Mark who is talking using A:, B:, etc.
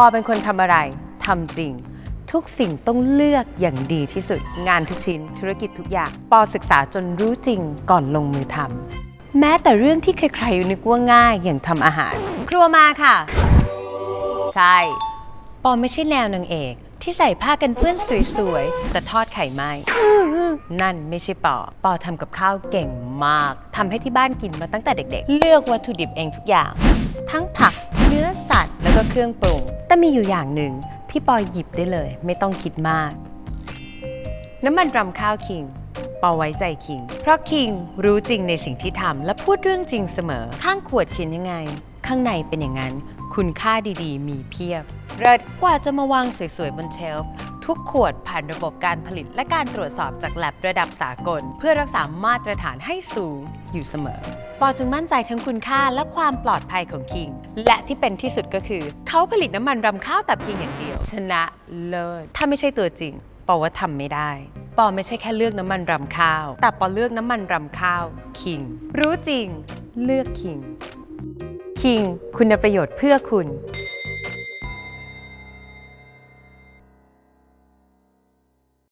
A: ปอเป็นคนทำอะไรทำจริง ทุกสิ่งต้องเลือกอย่างดีที่สุด งานทุกชิ้นธุรกิจทุกอย่าง ปอศึกษาจนรู้จริงก่อนลงมือทำแม้แต่เรื่องที่ใครๆนึกว่าง่ายอย่างทำอาหาร ครัวมาค่ะ ใช่ ปอไม่ใช่แนวนางเอก ที่ใส่ผ้ากันเปื้อนสวยๆ แต่ทอดไข่ไหมนั่นไม่ใช่ปอ ปอทำกับข้าวเก่งมาก ทำให้ที่บ้านกินมาตั้งแต่เด็ก ๆ เลือกวัตถุดิบเองทุกอย่าง ทั้งผัก เนื้อสัตว์ แล้วก็เครื่องปรุง มีอยู่อย่างหนึ่งที่ปอยหยิบได้เลย ไม่ต้องคิดมาก น้ำมันรำข้าวคิง ปอไว้ใจคิง เพราะคิงรู้จริงในสิ่งที่ทำและพูดเรื่องจริงเสมอ ข้างขวดเขียนยังไง ข้างในเป็นอย่างนั้น คุณค่าดีๆ มีเพียบเริดกว่าจะมาวางสวยๆ บนเชลฟ์ทุกขวดผ่านระบบการผลิตและการตรวจสอบจากแลบระดับสากล เพื่อรักษามาตรฐานให้สูงอยู่เสมอ ปอจึงมั่นใจทั้งคุณค่าและความปลอดภัยของคิง และที่เป็นที่สุดก็คือ เขาผลิตน้ำมันรำข้าวแต่เพียงอย่างเดียว ชนะเลิศ ถ้าไม่ใช่ตัวจริง ปอว่าทำไม่ได้ ปอไม่ใช่แค่เลือกน้ำมันรำข้าว แต่ปอเลือกน้ำมันรำข้าวคิง รู้จริง เลือกคิง คิงคุณประโยชน์เพื่อคุณ